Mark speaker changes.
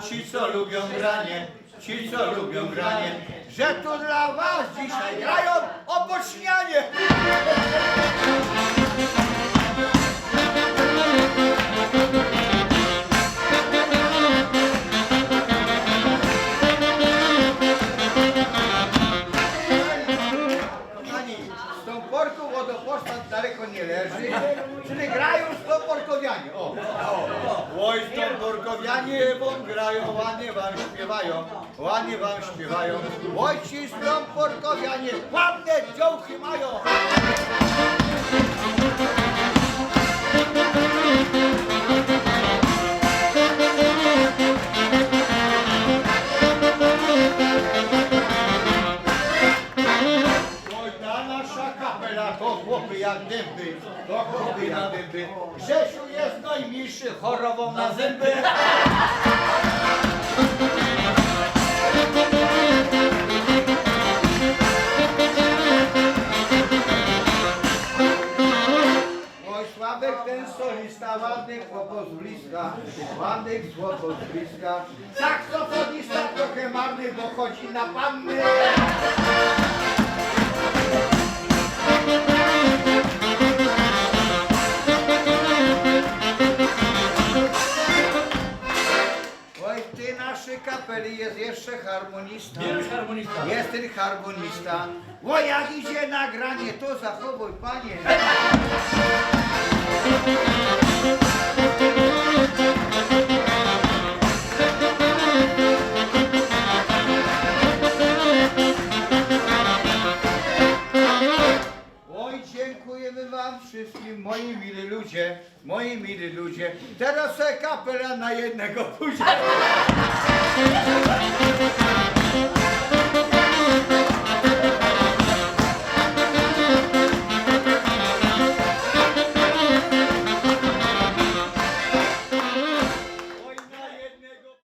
Speaker 1: ci, co lubią granie, ci, co lubią granie, że to dla was dzisiaj grają opocznianie. Daleko nie leży, czyli grają porkowianie. O, o. Oj, porkowianie wam grają, ładnie wam śpiewają, ładnie wam śpiewają. Oj, ci porkowianie ładne dziołchy mają. Kapela to chłopy jak dęby, to chłopy jak dęby. Grzesiu jest najmilszy, chorował na zęby. Sławek ten solista, ładny chłopot z bliska, ładny chłopot z bliska. Saksofonista trochę marny, bo chodzi na panny. Naszej kapeli jest jeszcze harmonista.
Speaker 2: Jest harmonista.
Speaker 1: Jest ten harmonista. O, jak idzie nagranie, to zachowuj, panie. dziękujemy wam wszystkim, moi mili ludzie, moi mili ludzie. Teraz se kapela na jednego później.